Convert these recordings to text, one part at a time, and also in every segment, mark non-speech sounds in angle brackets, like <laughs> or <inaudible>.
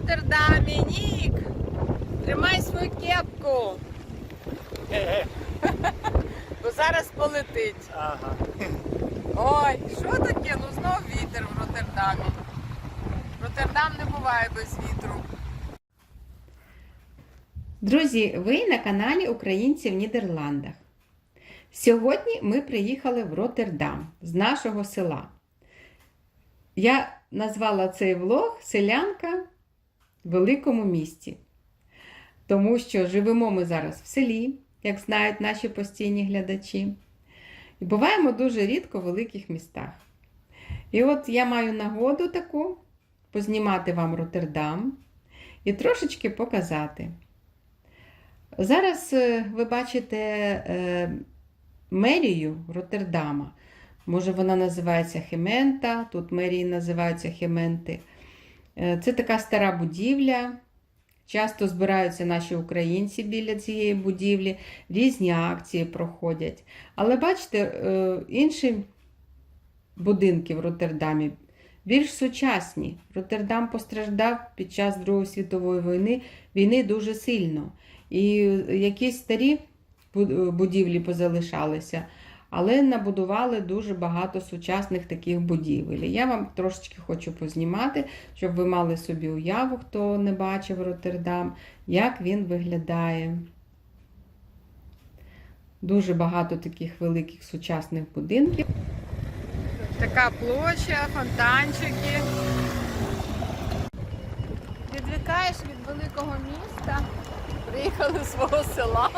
Роттердамі, Нік! Тримай свою кепку, <laughs> бо зараз полетить. Ага. Ой, що таке? Ну знов вітер в Роттердамі. Роттердам не буває без вітру. Друзі, ви на каналі Українці в Нідерландах. Сьогодні ми приїхали в Роттердам з нашого села. Я назвала цей влог Селянка великому місті. Тому що живемо ми зараз в селі, як знають наші постійні глядачі. І буваємо дуже рідко в великих містах. І от я маю нагоду таку познімати вам Роттердам і трошечки показати. Зараз е, ви бачите е, мерію Роттердама. Може, вона називається Хемента, тут мерії називаються Хементи. Е, Це така стара будівля. Часто збираються наші українці біля цієї будівлі, різні акції проходять. Але бачите, е, інші будинки в Роттердамі більш сучасні. Роттердам постраждав під час Другої світової війни, війни дуже сильно. І якісь старі будівлі позалишалися, але набудували дуже багато сучасних таких будівель. Я вам трошечки хочу познімати, щоб ви мали собі уяву, хто не бачив Роттердам, як він виглядає. Дуже багато таких великих сучасних будинків. Така площа, фонтанчики. Відвикаєш від великого міста. Приїхали з свого села.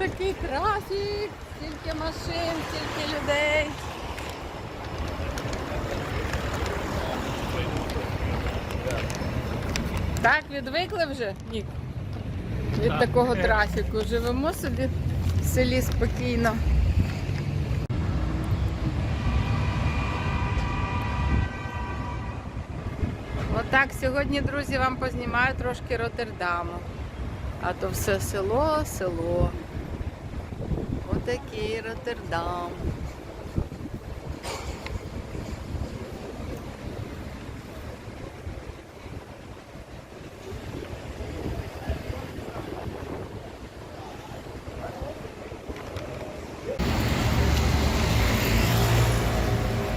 Такий трафік, стільки машин, стільки людей. Так, відвикли вже? Нік? Від Так. такого трафіку. Живемо собі в селі спокійно. Отак сьогодні, друзі, вам познімаю трошки Роттердаму. А то все село, село. Отакий Роттердам.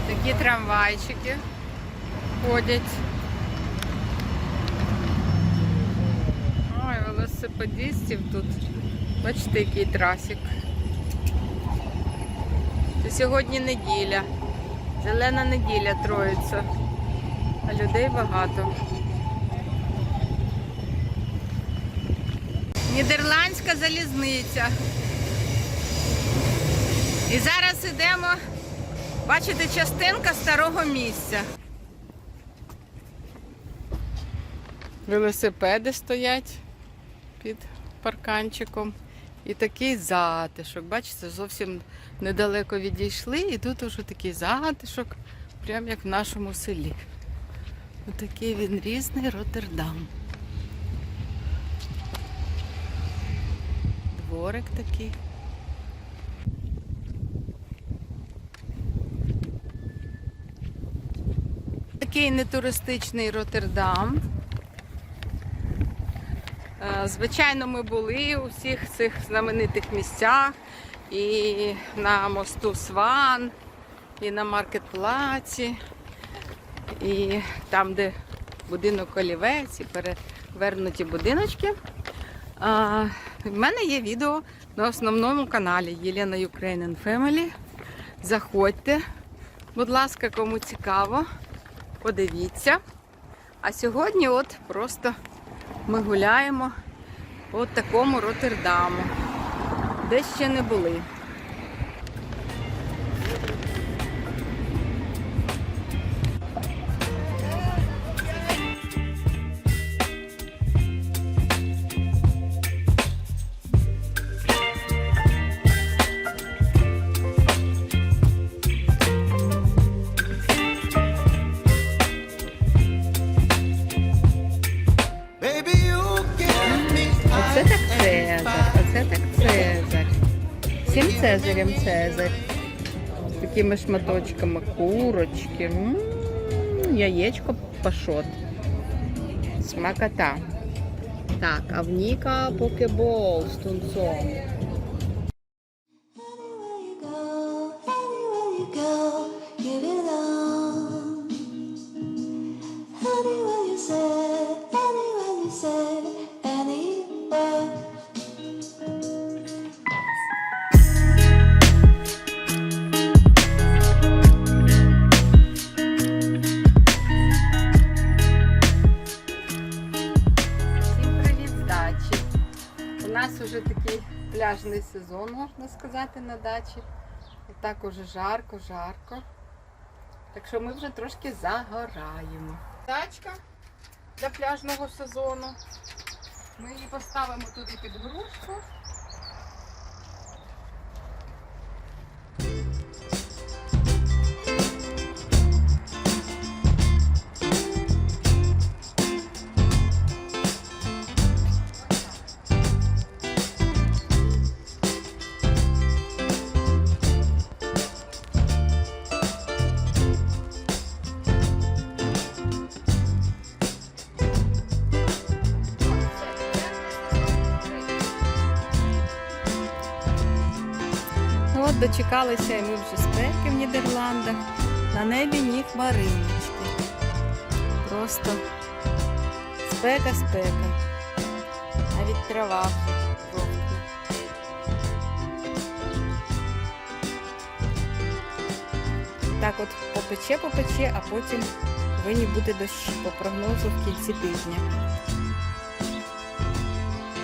Такі трамвайчики ходять. Ой, велосипедистів тут. Бачите, який трафік. Сьогодні неділя. Зелена неділя троїться. А людей багато. Нідерландська залізниця. І зараз йдемо, бачите, частинка старого місця. Велосипеди стоять під парканчиком. І такий затишок. Бачите, зовсім недалеко відійшли, і тут уже такий затишок, прямо як в нашому селі. Отакий він різний Роттердам. Дворик такий. Такий нетуристичний Роттердам. Е, Звичайно, ми були у всіх цих знаменитих місцях. І на мосту Сван, і на маркетплаці, і там, де будинок олівець, і перевернуті будиночки. В мене є відео на основному каналі Єлена Ukrainian Family. Заходьте, будь ласка, кому цікаво, подивіться. А сьогодні от просто ми гуляємо по такому Роттердаму, де ще не були. Оце так Цезар, оце так Цезар. Всім Цезарям Цезар. З такими шматочками курочки. М, Яєчко пашот. Смакота. Так, а в Ніка покебол з тунцом. Go, пляжний сезон, можна сказати, на дачі. І так уже жарко, жарко. Так що ми вже трошки загораємо. Дачка для пляжного сезону. Ми її поставимо туди під грушку. Дочекалися і ми вже спеки в Нідерландах. На небі ні хмариночки. Просто спека, спека. Навіть трава. Так от попече, попече, а потім повинні бути дощі по прогнозу в кінці тижня.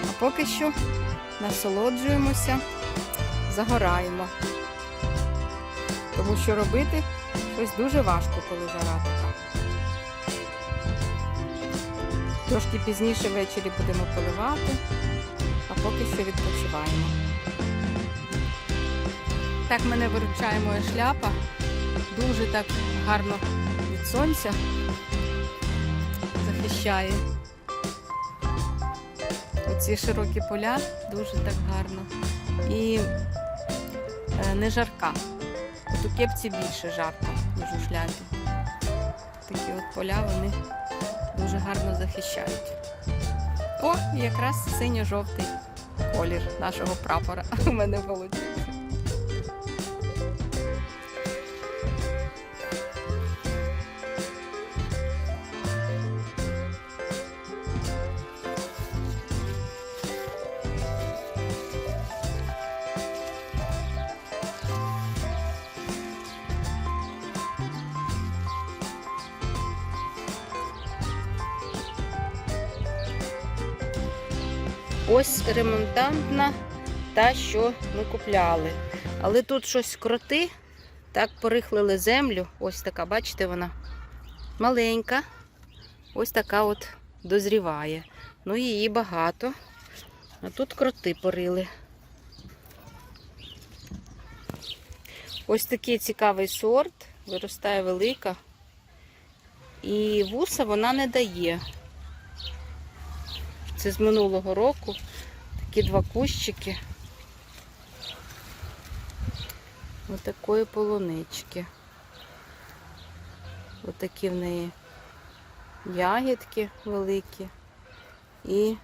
А поки що насолоджуємося загораємо. Тому що робити щось дуже важко, коли жара така. Трошки пізніше ввечері будемо поливати, а поки що відпочиваємо. Так мене виручає моя шляпа. Дуже так гарно від сонця захищає. Оці широкі поля дуже так гарно. І е, не жарка. От у кепці більше жарко, ніж у шляпі. Такі от поля вони дуже гарно захищають. О, якраз синьо-жовтий колір нашого прапора <laughs> у мене вийшов. Ось ремонтантна та, що ми купляли. Але тут щось кроти, так порихлили землю. Ось така, бачите, вона маленька. Ось така от дозріває. Ну, її багато. А тут кроти порили. Ось такий цікавий сорт, виростає велика. І вуса вона не дає. Це з минулого року. Такі два кущики. Отакої полунички. Отакі в неї ягідки великі і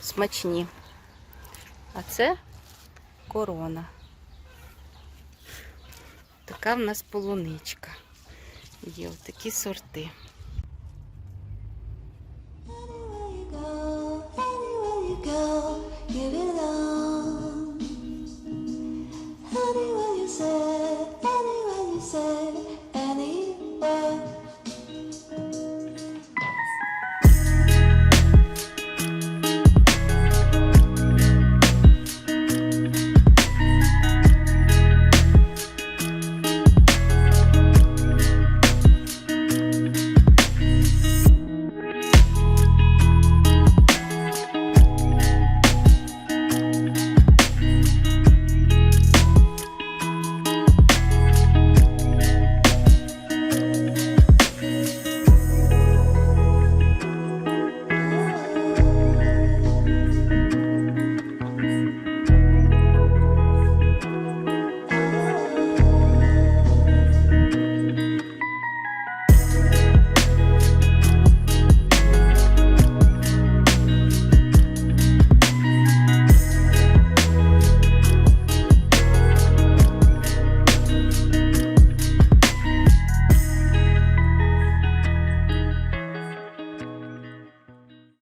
смачні. А це корона. Така в нас полуничка. Є отакі сорти.